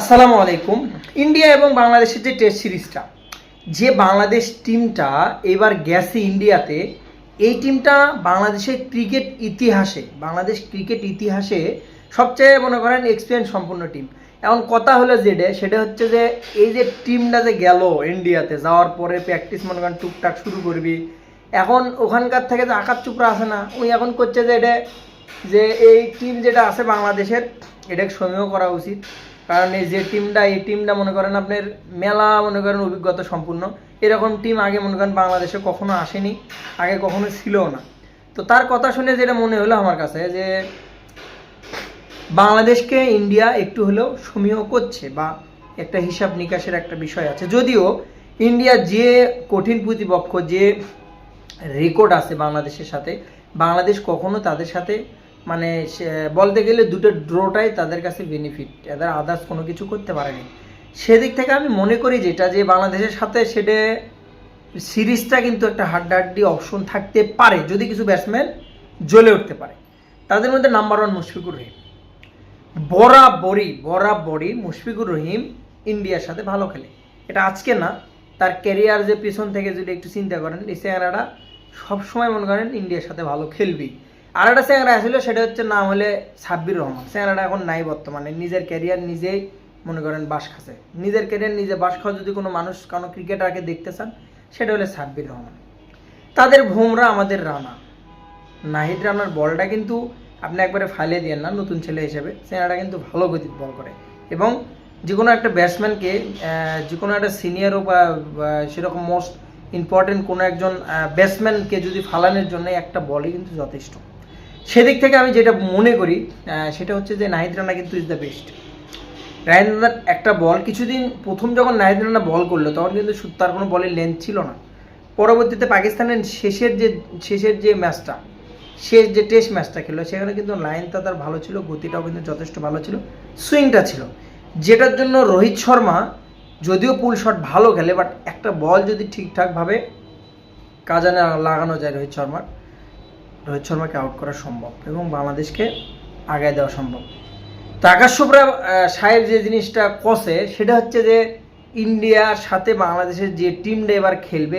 আসসালামু আলাইকুম। ইন্ডিয়া এবং বাংলাদেশের যে টেস্ট সিরিজটা যে বাংলাদেশ টিমটা এবার গেছে ইন্ডিয়াতে, এই টিমটা বাংলাদেশের ক্রিকেট ইতিহাসে, বাংলাদেশ ক্রিকেট ইতিহাসে সবচেয়ে মনে করেন এক্সপিরিয়েন্স সম্পূর্ণ টিম এখন কথা হলো যেটা সেটা হচ্ছে যে এই যে টিমটা যে গেল ইন্ডিয়াতে, যাওয়ার পরে প্র্যাকটিস মনে করেন টুকটাক শুরু করবি। এখন ওখানকার থেকে যে আকাশ চুপড়া আসে না, উনি এখন করছে যে এটা যে এই টিম যেটা আছে বাংলাদেশের, এটাকে সমীহ করা উচিত। কারণ এই যে টিমটা এই টিমটা মনে করেন আপনার মেলা মনে করেন অভিজ্ঞতা সম্পূর্ণ। এরকম টিম আগে মনে করেন বাংলাদেশে কখনো আসেনি, আগে কখনো ছিলও না। তো তার কথা শুনে যেটা মনে হলো আমার কাছে যে, বাংলাদেশকে ইন্ডিয়া একটু হলেও সমীহ করছে বা একটা হিসাব নিকাশের একটা বিষয় আছে। যদিও ইন্ডিয়া যে কঠিন প্রতিপক্ষ, যে রেকর্ড আছে বাংলাদেশের সাথে, বাংলাদেশ কখনো তাদের সাথে মানে বলতে গেলে দুটো ড্রটাই তাদের কাছে বেনিফিট এদের আদার্স কোনো কিছু করতে পারেনি। সেদিক থেকে আমি মনে করি যেটা যে বাংলাদেশের সাথে সেটা সিরিজটা কিন্তু একটা হাড্ডাহাড্ডি অপশন থাকতে পারে, যদি কিছু ব্যাটসম্যান জ্বলে উঠতে পারে। তাদের মধ্যে নাম্বার ওয়ান মুশফিকুর রহিম। বরাবরই বরাবরই মুশফিকুর রহিম ইন্ডিয়ার সাথে ভালো খেলে। এটা আজকে না, তার ক্যারিয়ার যে পিছন থেকে যদি একটু চিন্তা করেন, এই চেংরাটা সবসময় মনে করেন ইন্ডিয়ার সাথে ভালো খেলবি আর একটা চেংরা আসলে, সেটা হচ্ছে নাম হলে সাব্বির রহমান। চেংরাটা এখন নাই বর্তমানে, নিজের ক্যারিয়ার নিজেই মনে করেন বাস খাচ্ছে। নিজের ক্যারিয়ার নিজে বাস খাওয়া যদি কোনো মানুষ, কোনো ক্রিকেটারকে দেখতে চান, সেটা হলে সাব্বির রহমান। তাদের ভুমরা আমাদের রানা। নাহিদ রানার বলটা কিন্তু আপনি একবারে ফাইলে দিয়েন না, নতুন ছেলে হিসেবে। সেনাটা কিন্তু ভালো গতির বল করে। এবং যে কোনো একটা ব্যাটসম্যানকে যে কোনো একটা সিনিয়রও বা সেরকম মোস্ট ইম্পর্টেন্ট কোনো একজন ব্যাটসম্যানকে যদি ফালানোর জন্য একটা বলই কিন্তু যথেষ্ট। সেদিক থেকে আমি যেটা মনে করি সেটা হচ্ছে যে নাহিদ রানা কিন্তু ইজ দ্য বেস্ট রাহিদ রানার একটা বল কিছুদিন প্রথম যখন নাহিদ রানা বল করল, তখন কিন্তু তার কোনো বলের লেন্থ ছিল না। পরবর্তীতে পাকিস্তানের শেষের যে শেষের যে ম্যাচটা শেষ যে টেস্ট ম্যাচটা খেললো, সেখানে কিন্তু লাইনটা তার ভালো ছিল, গতিটাও কিন্তু যথেষ্ট ভালো ছিল সুইংটা ছিল। যেটার জন্য রোহিত শর্মা যদিও পুল শট ভালো খেলে বাট একটা বল যদি ঠিকঠাকভাবে কাজে লাগানো যায় রোহিত শর্মার রোহিত শর্মাকে আউট করা সম্ভব এবং বাংলাদেশকে আগায় দেওয়া সম্ভব। তো আকাশ চোপড়া সাহেব যে জিনিসটা কষে, সেটা হচ্ছে যে ইন্ডিয়ার সাথে বাংলাদেশের যে টিমটা এবার খেলবে